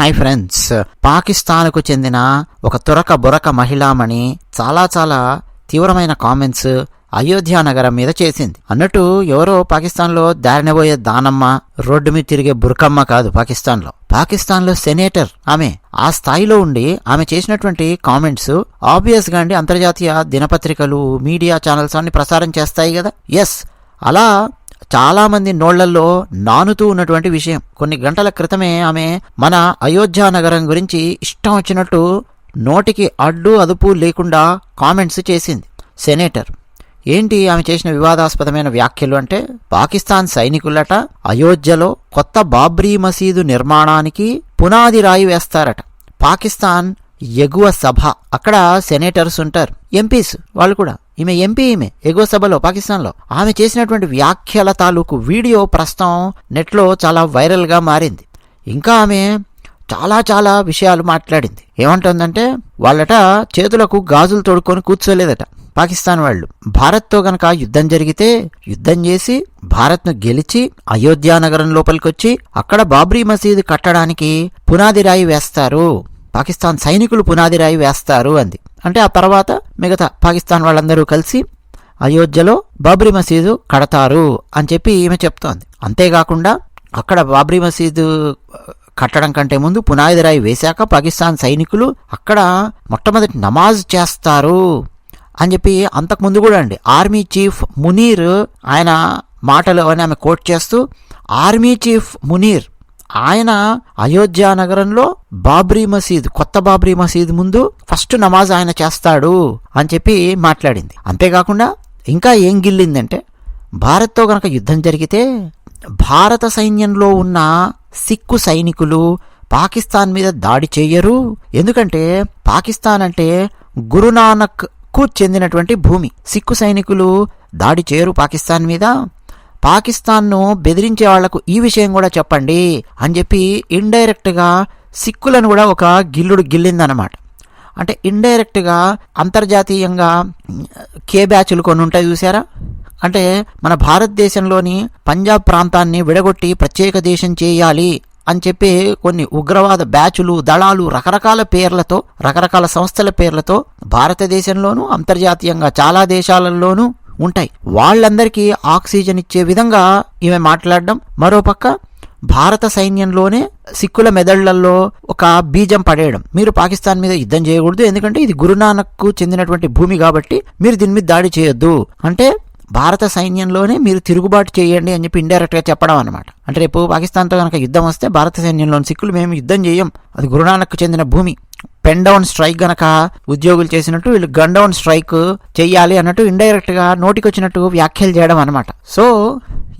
Hi friends పాకిస్తాన్కు చెందిన ఒక తురక బురక మహిళామణి చాలా చాలా తీవ్రమైన కామెంట్స్ అయోధ్య నగరం మీద చేసింది. అన్నట్టు ఎవరో పాకిస్తాన్లో దారినబోయే దానమ్మ రోడ్డు మీద తిరిగే బురకమ్మ కాదు పాకిస్తాన్లో. పాకిస్తాన్లో సెనేటర్ ఆమె. ఆ స్థాయిలో ఉండి ఆమె చేసినటువంటి కామెంట్స్ ఆబ్వియస్గా అండి అంతర్జాతీయ దినపత్రికలు మీడియా ఛానల్స్ అన్ని ప్రసారం చేస్తాయి కదా? ఎస్ అలా చాలామంది నోళ్ళల్లో నానుతూ ఉన్నటువంటి విషయం. కొన్ని గంటల క్రితమే ఆమె మన అయోధ్య నగరం గురించి ఇష్టం వచ్చినట్టు నోటికి అడ్డు అదుపు లేకుండా కామెంట్స్ చేసింది. సెనేటర్. ఏంటి ఆమె చేసిన వివాదాస్పదమైన వ్యాఖ్యలు అంటే పాకిస్తాన్ సైనికులట అయోధ్యలో కొత్త బాబ్రీ మసీదు నిర్మాణానికి పునాది రాయి వేస్తారట. పాకిస్తాన్ ఎగువ సభ. అక్కడ సెనేటర్స్ ఉంటారు ఎంపీస్ వాళ్ళు కూడా. ఈమె ఎంపీ ఈమె ఎగువ సభలో పాకిస్తాన్లో. ఆమె చేసినటువంటి వ్యాఖ్యల తాలూకు వీడియో ప్రస్తుతం నెట్లో చాలా వైరల్గా మారింది. ఇంకా ఆమె చాలా చాలా విషయాలు మాట్లాడింది. ఏమంటుందంటే వాళ్ళట చేతులకు గాజులు తోడుకొని కూర్చోలేదట పాకిస్తాన్ వాళ్ళు. భారత్తో గనక యుద్ధం జరిగితే యుద్ధం చేసి భారత్ను గెలిచి అయోధ్యా నగరం లోపలికొచ్చి అక్కడ బాబ్రీ మసీదు కట్టడానికి పునాది రాయి వేస్తారు. పాకిస్తాన్ సైనికులు పునాది రాయి వేస్తారు అంది. అంటే ఆ తర్వాత మిగతా పాకిస్తాన్ వాళ్ళందరూ కలిసి అయోధ్యలో బాబ్రీ మసీదు కడతారు అని చెప్పి ఈమె చెప్తోంది. అంతేకాకుండా అక్కడ బాబ్రీ మసీదు కట్టడం కంటే ముందు పునాది రాయి వేశాక పాకిస్తాన్ సైనికులు అక్కడ మొట్టమొదటి నమాజ్ చేస్తారు అని చెప్పి అంతకుముందు కూడా అండి. ఆర్మీ చీఫ్ మునీర్ ఆయన మాటలు అని ఆమె కోట్ చేస్తూ ఆర్మీ చీఫ్ మునీర్ ఆయన అయోధ్య నగరంలో బాబ్రీ మసీద్ కొత్త బాబ్రీ మసీద్ ముందు ఫస్ట్ నమాజ్ ఆయన చేస్తాడు అని చెప్పి మాట్లాడింది. అంతేకాకుండా ఇంకా ఏం గిల్లిందంటే భారత్తో గనక యుద్ధం జరిగితే భారత సైన్యంలో ఉన్న సిక్కు సైనికులు పాకిస్తాన్ మీద దాడి చేయరు. ఎందుకంటే పాకిస్తాన్ అంటే గురునానక్కు చెందినటువంటి భూమి. సిక్కు సైనికులు దాడి చేయరు పాకిస్తాన్ మీద. పాకిస్తాన్ను బెదిరించే వాళ్ళకు ఈ విషయం కూడా చెప్పండి అని చెప్పి ఇండైరెక్ట్గా సిక్కులను కూడా ఒక గిల్లుడు గిల్లిందనమాట అంటే ఇండైరెక్ట్గా అంతర్జాతీయంగా కే బ్యాచ్లు కొన్ని ఉంటాయి చూసారా అంటే మన భారతదేశంలోని పంజాబ్ ప్రాంతాన్ని విడగొట్టి ప్రత్యేక దేశం చేయాలి అని చెప్పి కొన్ని ఉగ్రవాద బ్యాచులు దళాలు రకరకాల పేర్లతో రకరకాల సంస్థల పేర్లతో భారతదేశంలోనూ అంతర్జాతీయంగా చాలా దేశాలలోనూ ఉంటాయి. వాళ్ళందరికీ ఆక్సిజన్ ఇచ్చే విధంగా ఈమె మాట్లాడడం. మరోపక్క భారత సైన్యంలోనే సిక్కుల మెదళ్ళలో ఒక బీజం పడేయడం. మీరు పాకిస్తాన్ మీద యుద్ధం చేయకూడదు. ఎందుకంటే ఇది గురునానక్కు చెందినటువంటి భూమి కాబట్టి మీరు దీని మీద దాడి చేయొద్దు. అంటే భారత సైన్యంలోనే మీరు తిరుగుబాటు చేయండి అని చెప్పి ఇండైరెక్ట్గా చెప్పడం అనమాట అంటే రేపు పాకిస్తాన్తో కనుక యుద్ధం వస్తే భారత సైన్యంలోని సిక్కులు మేము యుద్ధం చేయం. అది గురునానక్కు చెందిన భూమి. పెన్ డౌన్ స్ట్రైక్ గనక ఉద్యోగులు చేసినట్టు వీళ్ళు గన్ డౌన్ స్ట్రైక్ చెయ్యాలి అన్నట్టు ఇండైరెక్ట్గా నోటికొచ్చినట్టు వ్యాఖ్యలు చేయడం అనమాట సో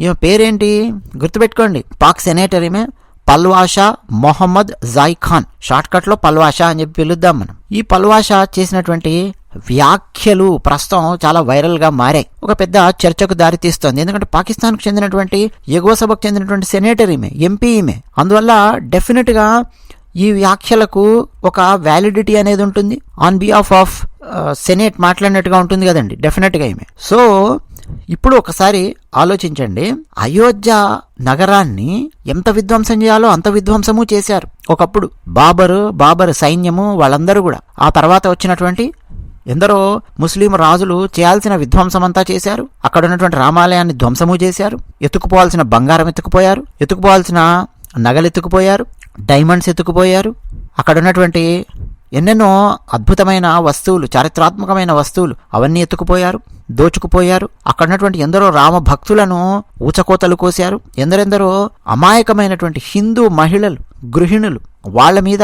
ఈమె పేరేంటి? గుర్తుపెట్టుకోండి. పాక్ సెనేటర్ ఈమె పల్వాషా మొహమ్మద్ జాయ్ ఖాన్. షార్ట్ కట్లో పల్వాషా అని చెప్పి పిలుద్దాం మనం. ఈ పల్వాషా చేసినటువంటి వ్యాఖ్యలు ప్రస్తుతం చాలా వైరల్గా మారాయి. ఒక పెద్ద చర్చకు దారితీస్తోంది ఎందుకంటే పాకిస్తాన్కు చెందినటువంటి ఎగువ సభకు చెందినటువంటి సెనేటర్ ఈమె ఎంపీ ఈమె. అందువల్ల డెఫినెట్గా ఈ వ్యాఖ్యలకు ఒక వ్యాలిడిటీ అనేది ఉంటుంది. ఆన్ బిహాఫ్ ఆఫ్ సెనేట్ మాట్లాడినట్టుగా ఉంటుంది కదండి డెఫినెట్గా ఈమె. సో ఇప్పుడు ఒకసారి ఆలోచించండి. అయోధ్య నగరాన్ని ఎంత విధ్వంసం చేయాలో అంత విధ్వంసము చేశారు. ఒకప్పుడు బాబరు బాబర్ సైన్యము వాళ్ళందరూ కూడా. ఆ తర్వాత వచ్చినటువంటి ఎందరో ముస్లిం రాజులు చేయాల్సిన విధ్వంసమంతా చేశారు. అక్కడ ఉన్నటువంటి రామాలయాన్ని ధ్వంసము చేశారు. ఎత్తుకుపోవాల్సిన బంగారం ఎత్తుకుపోయారు. ఎత్తుకుపోవాల్సిన నగలు ఎత్తుకుపోయారు. డైమండ్స్ ఎత్తుకుపోయారు. అక్కడ ఉన్నటువంటి ఎన్నెన్నో అద్భుతమైన వస్తువులు చారిత్రాత్మకమైన వస్తువులు అవన్నీ ఎత్తుకుపోయారు దోచుకుపోయారు. అక్కడ ఉన్నటువంటి ఎందరో రామ భక్తులను ఊచకోతలు కోశారు. ఎందరెందరో అమాయకమైనటువంటి హిందూ మహిళలు గృహిణులు వాళ్ళ మీద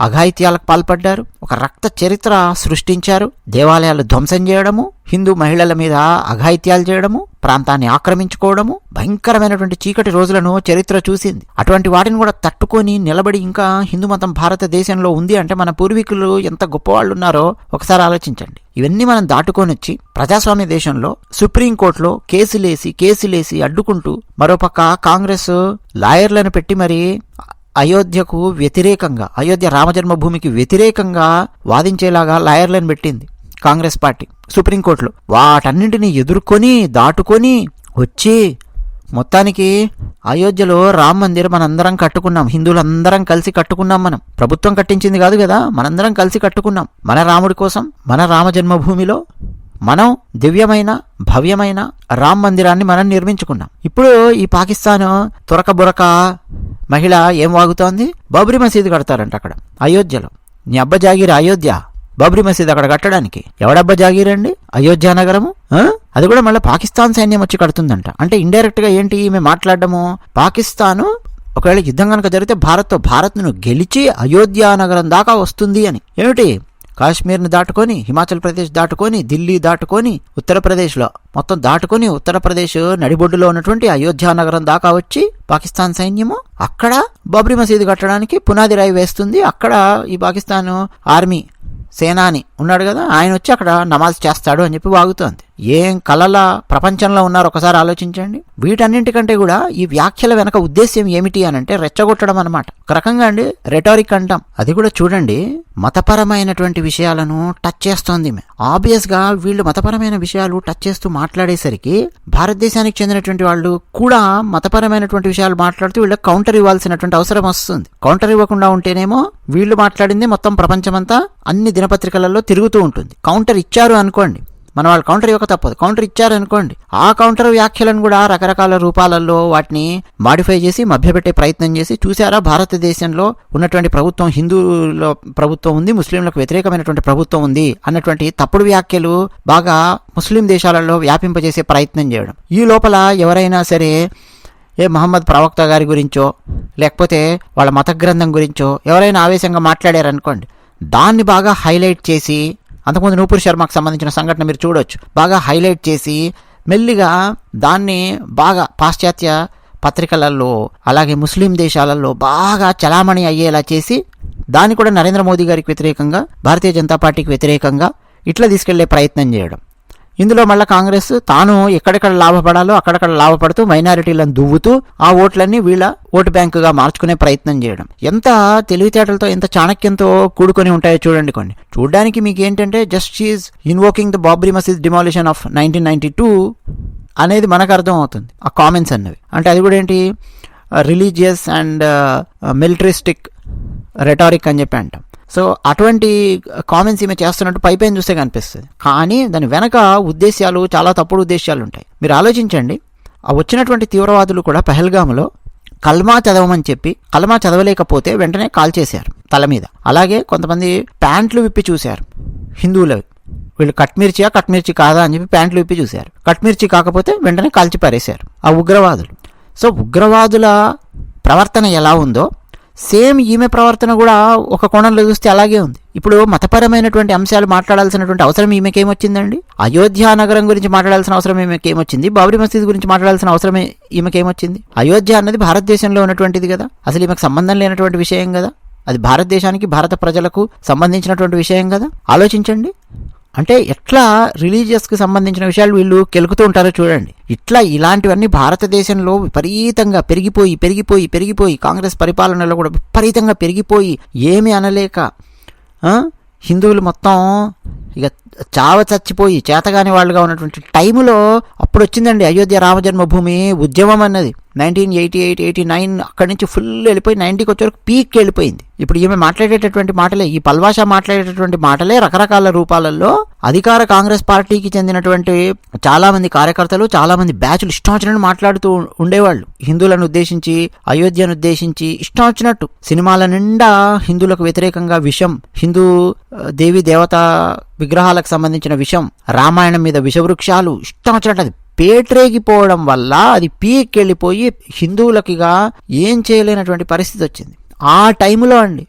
అఘాయిత్యాలకు పాల్పడ్డారు ఒక రక్త చరిత్ర సృష్టించారు దేవాలయాలు ధ్వంసం చేయడము హిందూ మహిళల మీద అఘాయిత్యాలు చేయడము ప్రాంతాన్ని ఆక్రమించుకోవడము భయంకరమైనటువంటి చీకటి రోజులను చరిత్ర చూసింది. అటువంటి వాటిని కూడా తట్టుకొని నిలబడి ఇంకా హిందూ మతం భారతదేశంలో ఉంది అంటే మన పూర్వీకులు ఎంత గొప్పవాళ్ళు ఉన్నారో ఒకసారి ఆలోచించండి. ఇవన్నీ మనం దాటుకొని వచ్చి ప్రజాస్వామ్య దేశంలో సుప్రీంకోర్టులో కేసులేసి కేసులేసి అడ్డుకుంటూ మరోపక్క కాంగ్రెస్ లాయర్లను పెట్టి మరి అయోధ్యకు వ్యతిరేకంగా అయోధ్య రామజన్మభూమికి వ్యతిరేకంగా వాదించేలాగా లాయర్లను పెట్టింది కాంగ్రెస్ పార్టీ సుప్రీంకోర్టులో. వాటన్నింటినీ ఎదుర్కొని దాటుకొని వచ్చి మొత్తానికి అయోధ్యలో రామ్ మందిర్ మనందరం కట్టుకున్నాం. హిందువులందరం కలిసి కట్టుకున్నాం మనం. ప్రభుత్వం కట్టించింది కాదు కదా మనందరం కలిసి కట్టుకున్నాం. మన రాముడి కోసం మన రామ జన్మభూమిలో మనం దివ్యమైన భవ్యమైన రామ్ మందిరాన్ని మనం నిర్మించుకున్నాం. ఇప్పుడు ఈ పాకిస్తాన్ తురక బురక మహిళ ఏం వాగుతోంది? బాబ్రీ మసీదు కడతారంట అక్కడ అయోధ్యలో. నీ అబ్బ జాగీర్ అయోధ్య బాబ్రీ మసీద్ అక్కడ కట్టడానికి. ఎవడబ్బా జాగీరండి అయోధ్య నగరము? అది కూడా మళ్ళీ పాకిస్తాన్ సైన్యం వచ్చి కడుతుందంట. అంటే ఇండైరెక్ట్గా ఏంటి ఈమె మాట్లాడడము? పాకిస్తాను ఒకవేళ యుద్ధం కనుక జరిగితే భారత్తో భారత్ను గెలిచి అయోధ్య నగరం దాకా వస్తుంది అని. ఏమిటి? కాశ్మీర్ని దాటుకొని హిమాచల్ ప్రదేశ్ దాటుకొని ఢిల్లీ దాటుకొని ఉత్తరప్రదేశ్లో మొత్తం దాటుకొని ఉత్తరప్రదేశ్ నడిబొడ్డులో ఉన్నటువంటి అయోధ్యా నగరం దాకా వచ్చి పాకిస్తాన్ సైన్యము అక్కడ బాబ్రీ మసీదు కట్టడానికి పునాది రాయి వేస్తుంది. అక్కడ ఈ పాకిస్తాన్ ఆర్మీ సేనాని ఉన్నాడు కదా ఆయన వచ్చి అక్కడ నమాజ్ చేస్తాడు అని చెప్పి వాగుతోంది. ఏం కళల ప్రపంచంలో ఉన్నారు ఒకసారి ఆలోచించండి. వీటన్నింటికంటే కూడా ఈ వ్యాఖ్యల వెనక ఉద్దేశ్యం ఏమిటి అని అంటే రెచ్చగొట్టడం అనమాట ఒక రకంగా అండి రెటారిక్ అంటాం. అది కూడా చూడండి మతపరమైనటువంటి విషయాలను టచ్ చేస్తోంది ఆబ్వియస్గా వీళ్ళు మతపరమైన విషయాలు టచ్ చేస్తూ మాట్లాడేసరికి భారతదేశానికి చెందినటువంటి వాళ్ళు కూడా మతపరమైనటువంటి విషయాలు మాట్లాడుతూ వీళ్ళకి కౌంటర్ ఇవ్వాల్సినటువంటి అవసరం వస్తుంది. కౌంటర్ ఇవ్వకుండా ఉంటేనేమో వీళ్ళు మాట్లాడింది మొత్తం ప్రపంచమంతా అన్ని దినపత్రికలలో తిరుగుతూ ఉంటుంది. కౌంటర్ ఇచ్చారు అనుకోండి మన వాళ్ళు కౌంటర్ ఇవ్వక తప్పదు. కౌంటర్ ఇచ్చారనుకోండి. ఆ కౌంటర్ వ్యాఖ్యలను కూడా రకరకాల రూపాలలో వాటిని మాడిఫై చేసి మభ్యపెట్టే ప్రయత్నం చేసి చూసారా భారతదేశంలో ఉన్నటువంటి ప్రభుత్వం హిందువుల ప్రభుత్వం ఉంది ముస్లింలకు వ్యతిరేకమైనటువంటి ప్రభుత్వం ఉంది అన్నటువంటి తప్పుడు వ్యాఖ్యలు బాగా ముస్లిం దేశాలలో వ్యాపింపజేసే ప్రయత్నం చేయడం. ఈ లోపల ఎవరైనా సరే ఏ మహమ్మద్ ప్రవక్త గారి గురించో లేకపోతే వాళ్ళ మత గ్రంథం గురించో ఎవరైనా ఆవేశంగా మాట్లాడారనుకోండి దాన్ని బాగా హైలైట్ చేసి అంతకుముందు నూపూర్ శర్మకు సంబంధించిన సంఘటన మీరు చూడొచ్చు. బాగా హైలైట్ చేసి మెల్లిగా దాన్ని బాగా పాశ్చాత్య పత్రికలలో అలాగే ముస్లిం దేశాలలో బాగా చలామణి అయ్యేలా చేసి దాన్ని కూడా నరేంద్ర మోదీ గారికి వ్యతిరేకంగా భారతీయ జనతా పార్టీకి వ్యతిరేకంగా ఇట్లా తీసుకెళ్ళే ప్రయత్నం చేయడం. ఇందులో మళ్ళీ కాంగ్రెస్ తాను ఎక్కడెక్కడ లాభపడాలో అక్కడక్కడ లాభపడుతూ మైనారిటీలను దువ్వుతూ ఆ ఓట్లన్నీ వీళ్ళ ఓటు బ్యాంకుగా మార్చుకునే ప్రయత్నం చేయడం. ఎంత తెలివితేటలతో ఎంత చాణక్యంతో కూడుకొని ఉంటాయో చూడండి కొన్ని. చూడడానికి మీకు ఏంటంటే just she invoking the Babri Masjid demolition of nineteen ninety two అనేది మనకు అర్థం అవుతుంది ఆ కామెంట్స్ అన్నవి. అంటే అది కూడా ఏంటి? రిలీజియస్ అండ్ మిలిటరిస్టిక్ రెటారిక్ అని చెప్పి అంటాం. సో అటువంటి కామెంట్స్ ఈమె చేస్తున్నట్టు పైపైన చూస్తే కనిపిస్తుంది. కానీ దాని వెనక ఉద్దేశాలు చాలా తప్పుడు ఉద్దేశాలు ఉంటాయి. మీరు ఆలోచించండి. ఆ వచ్చినటువంటి తీవ్రవాదులు కూడా పహల్గాములో కల్మా చదవమని చెప్పి కల్మా చదవలేకపోతే వెంటనే కాల్ చేశారు తల మీద. అలాగే కొంతమంది ప్యాంట్లు విప్పి చూశారు హిందువులవి. వీళ్ళు కట్మిర్చియా కట్మిర్చి కాదా అని చెప్పి ప్యాంట్లు విప్పి చూశారు. కట్మిర్చి కాకపోతే వెంటనే కాల్చి పారేశారు ఆ ఉగ్రవాదులు. సో ఉగ్రవాదుల ప్రవర్తన ఎలా ఉందో సేమ్ ఈమె ప్రవర్తన కూడా ఒక కోణంలో చూస్తే అలాగే ఉంది. ఇప్పుడు మతపరమైనటువంటి అంశాలు మాట్లాడాల్సినటువంటి అవసరం ఈమెకేమొచ్చిందండి? అయోధ్య నగరం గురించి మాట్లాడాల్సిన అవసరం ఈమెకేమొచ్చింది? బాబ్రీ మసీద్ గురించి మాట్లాడాల్సిన అవసరం ఈమెకేమొచ్చింది? అయోధ్య అన్నది భారతదేశంలో ఉన్నటువంటిది కదా? అసలు ఈమెకు సంబంధం లేనటువంటి విషయం కదా? అది భారతదేశానికి భారత ప్రజలకు సంబంధించినటువంటి విషయం కదా? ఆలోచించండి. అంటే ఎట్లా రిలీజియస్కి సంబంధించిన విషయాలు వీళ్ళు కెలుకుతూ ఉంటారో చూడండి. ఇట్లా ఇలాంటివన్నీ భారతదేశంలో విపరీతంగా పెరిగిపోయి పెరిగిపోయి పెరిగిపోయి కాంగ్రెస్ పరిపాలనలో కూడా విపరీతంగా పెరిగిపోయి ఏమీ అనలేక హిందువులు మొత్తం ఇక చావ చచ్చిపోయి చేతగాని వాళ్ళుగా ఉన్నటువంటి టైంలో అప్పుడు వచ్చిందండి అయోధ్య రామజన్మభూమి ఉద్యమం అన్నది. Nineteen eighty eight eighty nine అక్కడి నుంచి ఫుల్ వెళ్ళిపోయి నైన్టీకి వచ్చే వరకు పీక్ వెళ్ళిపోయింది. ఇప్పుడు ఈమె మాట్లాడేటటువంటి మాటలే ఈ పల్వాషా మాట్లాడేటటువంటి మాటలే రకరకాల రూపాలలో అధికార కాంగ్రెస్ పార్టీకి చెందినటువంటి చాలా మంది కార్యకర్తలు చాలా మంది బ్యాచ్లు ఇష్టం వచ్చినట్టు మాట్లాడుతూ ఉండేవాళ్ళు. హిందువులను ఉద్దేశించి అయోధ్యను ఉద్దేశించి ఇష్టం వచ్చినట్టు సినిమాల నిండా హిందువులకు వ్యతిరేకంగా విషం హిందూ దేవి దేవత విగ్రహాలకు సంబంధించిన విషం రామాయణం మీద విషవృక్షాలు ఇష్టం వచ్చినట్టు అది పేట్రేగిపోవడం వల్ల అది పీకెళ్ళిపోయి హిందువులకిగా ఏం చేయలేనటువంటి పరిస్థితి వచ్చింది. ఆ టైంలో అండి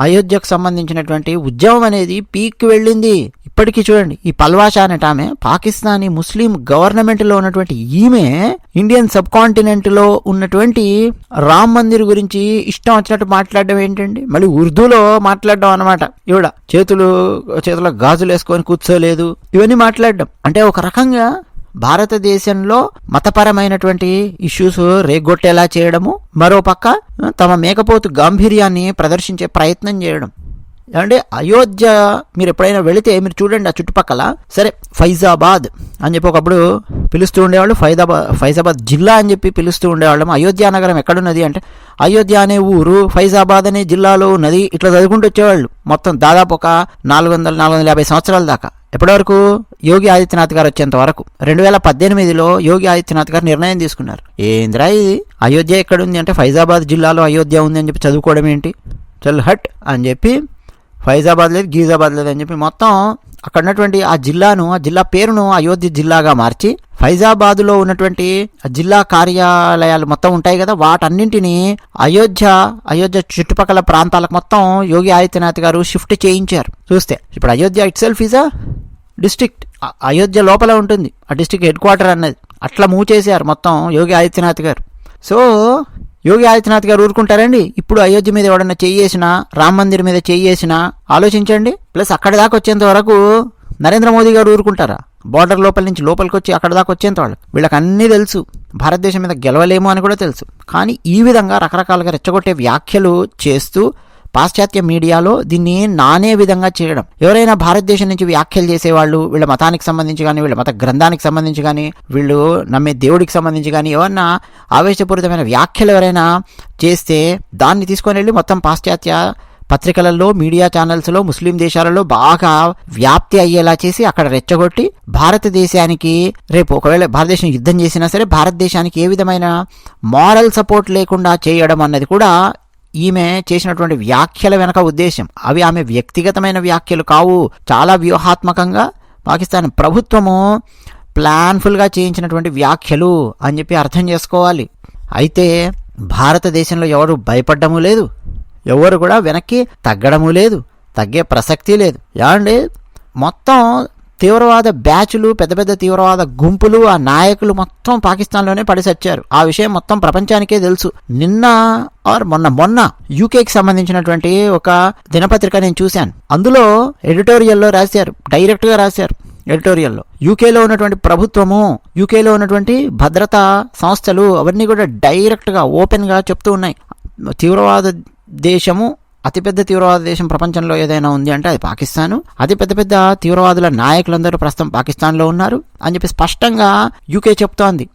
అయోధ్యకు సంబంధించినటువంటి ఉద్యమం అనేది పీక్కి వెళ్ళింది. ఇప్పటికీ చూడండి ఈ పల్వాషా అనేట ఆమె పాకిస్తానీ ముస్లిం గవర్నమెంట్లో ఉన్నటువంటి ఈమె ఇండియన్ సబ్ కాంటినెంట్లో ఉన్నటువంటి రామ్ మందిర్ గురించి ఇష్టం వచ్చినట్టు మాట్లాడడం ఏంటండి? మళ్ళీ ఉర్దూలో మాట్లాడడం అనమాట ఈవిడ చేతులు చేతుల గాజులు వేసుకొని కూర్చోలేదు. ఇవన్నీ మాట్లాడడం. అంటే ఒక రకంగా భారతదేశంలో మతపరమైనటువంటి ఇష్యూస్ రేగొట్టేలా చేయడము మరో పక్క తమ మేకపోతు గాంభీర్యాన్ని ప్రదర్శించే ప్రయత్నం చేయడం. అంటే అయోధ్య మీరు ఎప్పుడైనా వెళితే మీరు చూడండి ఆ చుట్టుపక్కల సరే ఫైజాబాద్ అని చెప్పి ఒకప్పుడు పిలుస్తూ ఉండేవాళ్ళు ఫైజాబాద్ ఫైజాబాద్ జిల్లా అని చెప్పి పిలుస్తూ ఉండేవాళ్ళం. అయోధ్య నగరం ఎక్కడున్నది అంటే అయోధ్య అనే ఊరు ఫైజాబాద్ అనే జిల్లాలో ఉన్నది ఇట్లా చదువుకుంటూ వచ్చేవాళ్ళు. మొత్తం దాదాపు ఒక నాలుగు వందల నాలుగు వందల యాభై సంవత్సరాల దాకా. ఎప్పటివరకు? యోగి ఆదిత్యనాథ్ గారు వచ్చేంత వరకు. రెండు వేల పద్దెనిమిదిలో యోగి ఆదిత్యనాథ్ గారు నిర్ణయం తీసుకున్నారు. ఏంద్రా ఇది? అయోధ్య ఎక్కడుంది అంటే ఫైజాబాద్ జిల్లాలో అయోధ్య ఉంది అని చెప్పి చదువుకోవడం ఏంటి? చల్ హట్ అని చెప్పి ఫైజాబాద్ లేదు గీజాబాద్ లేదు అని చెప్పి మొత్తం అక్కడ ఉన్నటువంటి ఆ జిల్లాను ఆ జిల్లా పేరును అయోధ్య జిల్లాగా మార్చి ఫైజాబాదులో ఉన్నటువంటి జిల్లా కార్యాలయాలు మొత్తం ఉంటాయి కదా వాటన్నింటినీ అయోధ్య అయోధ్య చుట్టుపక్కల ప్రాంతాలకు మొత్తం యోగి ఆదిత్యనాథ్ గారు షిఫ్ట్ చేయించారు. చూస్తే ఇప్పుడు Ayodhya itself is a district. Ayodhya లోపల ఉంటుంది. ఆ డిస్ట్రిక్ట్ హెడ్ క్వార్టర్ అన్నది. అట్లా మూవ్ చేశారు మొత్తం యోగి ఆదిత్యనాథ్ గారు. సో యోగి ఆదిత్యనాథ్ గారు ఊరుకుంటారండి. ఇప్పుడు అయోధ్య మీద ఎవడన్నా చెయ్యేసినా రామ మందిర్ మీద చెయ్యేసినా ఆలోచించండి. ప్లస్ అక్కడి దాకా వచ్చేంత వరకు నరేంద్ర మోదీ గారు ఊరుకుంటారా? బార్డర్ లోపల నుంచి లోపలికి వచ్చి అక్కడ దాకా వచ్చేంత వాళ్ళు. వీళ్ళకి అన్నీ తెలుసు. భారతదేశం మీద గెలవలేము అని కూడా తెలుసు. కానీ ఈ విధంగా రకరకాలుగా రెచ్చగొట్టే వ్యాఖ్యలు చేస్తూ పాశ్చాత్య మీడియాలో దీన్ని నానే విధంగా చేయడం. ఎవరైనా భారతదేశం నుంచి వ్యాఖ్యలు చేసేవాళ్ళు వీళ్ళ మతానికి సంబంధించి కానీ వీళ్ళ మత గ్రంథానికి సంబంధించి కానీ వీళ్ళు నమ్మే దేవుడికి సంబంధించి కానీ ఏమన్నా ఆవేశపూరితమైన వ్యాఖ్యలు ఎవరైనా చేస్తే దాన్ని తీసుకొని వెళ్ళి మొత్తం పాశ్చాత్య పత్రికలలో మీడియా ఛానల్స్లో ముస్లిం దేశాలలో బాగా వ్యాప్తి అయ్యేలా చేసి అక్కడ రెచ్చగొట్టి భారతదేశానికి రేపు ఒకవేళ భారతదేశం యుద్ధం చేసినా సరే భారతదేశానికి ఏ విధమైన మారల్ సపోర్ట్ లేకుండా చేయడం అన్నది కూడా ఈమె చేసినటువంటి వ్యాఖ్యల వెనక ఉద్దేశం అవి ఆమె వ్యక్తిగతమైన వ్యాఖ్యలు కావు. చాలా వ్యూహాత్మకంగా పాకిస్తాన్ ప్రభుత్వము ప్లాన్ఫుల్గా చేయించినటువంటి వ్యాఖ్యలు అని చెప్పి అర్థం చేసుకోవాలి. అయితే భారతదేశంలో ఎవరు భయపడ్డము లేదు. ఎవరు కూడా వెనక్కి తగ్గడము లేదు తగ్గే ప్రసక్తి లేదు. ఏమండి? మొత్తం తీవ్రవాద బ్యాచ్లు పెద్ద పెద్ద తీవ్రవాద గుంపులు ఆ నాయకులు మొత్తం పాకిస్తాన్లోనే పడిసచ్చారు. ఆ విషయం మొత్తం ప్రపంచానికే తెలుసు. నిన్న ఆర్ మొన్న మొన్న యూకేకి సంబంధించినటువంటి ఒక దినపత్రిక నేను చూశాను. అందులో ఎడిటోరియల్లో రాశారు డైరెక్ట్గా రాశారు ఎడిటోరియల్లో. యూకేలో ఉన్నటువంటి ప్రభుత్వము యూకేలో ఉన్నటువంటి భద్రతా సంస్థలు అవన్నీ కూడా డైరెక్ట్గా ఓపెన్గా చెప్తూ ఉన్నాయి. తీవ్రవాద దేశము అతిపెద్ద తీవ్రవాద దేశం ప్రపంచంలో ఏదైనా ఉంది అంటే అది పాకిస్తాను. అతి పెద్ద పెద్ద తీవ్రవాదుల నాయకులందరూ ప్రస్తుతం పాకిస్తాన్లో ఉన్నారు అని చెప్పి స్పష్టంగా యూకే చెప్తోంది.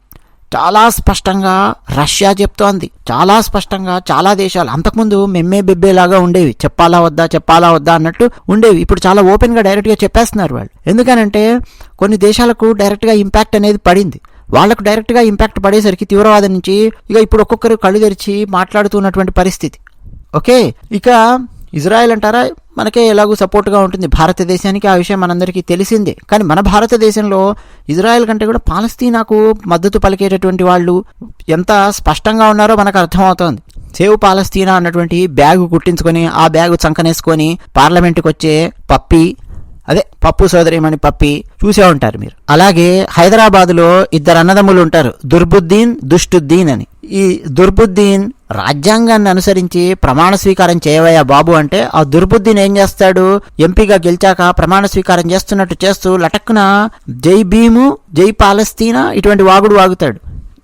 చాలా స్పష్టంగా రష్యా చెప్తోంది. చాలా స్పష్టంగా చాలా దేశాలు అంతకుముందు మెమ్మే బెబ్బేలాగా ఉండేవి. చెప్పాలా వద్దా చెప్పాలా వద్దా అన్నట్టు ఉండేవి. ఇప్పుడు చాలా ఓపెన్గా డైరెక్ట్గా చెప్పేస్తున్నారు వాళ్ళు. ఎందుకనంటే కొన్ని దేశాలకు డైరెక్ట్గా ఇంపాక్ట్ అనేది పడింది. వాళ్ళకు డైరెక్ట్గా ఇంపాక్ట్ పడేసరికి తీవ్రవాదం నుంచి ఇక ఇప్పుడు ఒక్కొక్కరు కళ్ళు తెరిచి మాట్లాడుతున్నటువంటి పరిస్థితి. ఓకే ఇక ఇజ్రాయెల్ అంటారా మనకే ఎలాగూ సపోర్ట్గా ఉంటుంది భారతదేశానికి ఆ విషయం మనందరికీ తెలిసిందే. కానీ మన భారతదేశంలో ఇజ్రాయెల్ కంటే కూడా పాలస్తీనాకు మద్దతు పలికేటటువంటి వాళ్ళు ఎంత స్పష్టంగా ఉన్నారో మనకు అర్థమవుతోంది. సేవ్ పాలస్తీనా అన్నటువంటి బ్యాగు కుట్టించుకొని ఆ బ్యాగు చంకనేసుకొని పార్లమెంటుకి వచ్చే పప్పి అదే పప్పు సోదరిమణి పప్పి చూసే ఉంటారు మీరు. అలాగే హైదరాబాదులో ఇద్దరు అన్నదమ్ములు ఉంటారు దుర్బుద్దీన్ దుష్టుద్దీన్ అని. ఈ దుర్బుద్దీన్ రాజ్యాంగాన్ని అనుసరించి ప్రమాణ స్వీకారం చేయవయ్యా బాబు అంటే ఆ దుర్బుద్ధిని ఏం చేస్తాడు? ఎంపీగా గెలిచాక ప్రమాణ స్వీకారం చేస్తున్నట్టు చేస్తూ లటక్కున జై భీము జై పాలస్తీనా ఇటువంటి వాగుడు వాగుతాడు.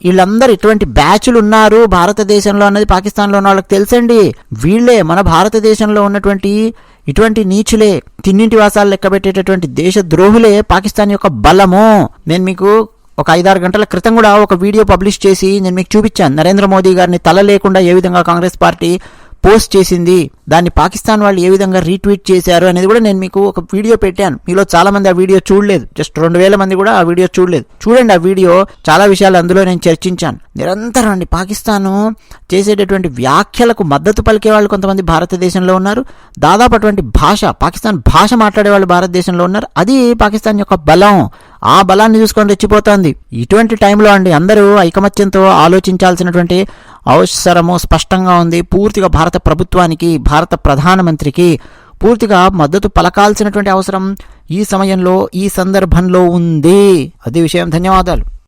వీళ్ళందరూ ఇటువంటి బ్యాచ్లు ఉన్నారు భారతదేశంలో అన్నది పాకిస్తాన్లో ఉన్న వాళ్ళకి తెలుసండి. వీళ్ళే మన భారతదేశంలో ఉన్నటువంటి ఇటువంటి నీచులే తిన్నింటి వాసాలు లెక్కబెట్టేటటువంటి దేశ ద్రోహులే పాకిస్తాన్ యొక్క బలము. నేను మీకు ఒక ఐదారు గంటల క్రితం కూడా ఒక వీడియో పబ్లిష్ చేసి నేను మీకు చూపించాను. నరేంద్ర మోదీ గారిని తల లేకుండా ఏ విధంగా కాంగ్రెస్ పార్టీ పోస్ట్ చేసింది దాన్ని పాకిస్తాన్ వాళ్ళు ఏ విధంగా రీట్వీట్ చేశారు అనేది కూడా నేను మీకు ఒక వీడియో పెట్టాను. మీలో చాలా మంది ఆ వీడియో చూడలేదు. జస్ట్ రెండు వేల మంది కూడా ఆ వీడియో చూడలేదు. చూడండి ఆ వీడియో చాలా విషయాలు అందులో నేను చర్చించాను. నిరంతరం అండి పాకిస్తాను చేసేటటువంటి వ్యాఖ్యలకు మద్దతు పలికే వాళ్ళు కొంతమంది భారతదేశంలో ఉన్నారు. దాదాపు అటువంటి భాష పాకిస్తాన్ భాష మాట్లాడే వాళ్ళు భారతదేశంలో ఉన్నారు. అది పాకిస్తాన్ యొక్క బలం. ఆ బలాన్ని చూసుకొని రెచ్చిపోతోంది. ఇటువంటి టైంలో అండి అందరూ ఐకమత్యంతో ఆలోచించాల్సినటువంటి అవసరము స్పష్టంగా ఉంది. పూర్తిగా భారత ప్రభుత్వానికి భారత ప్రధానమంత్రికి పూర్తిగా మద్దతు పలకాల్సినటువంటి అవసరం ఈ సమయంలో ఈ సందర్భంలో ఉంది. అది విషయం. ధన్యవాదాలు.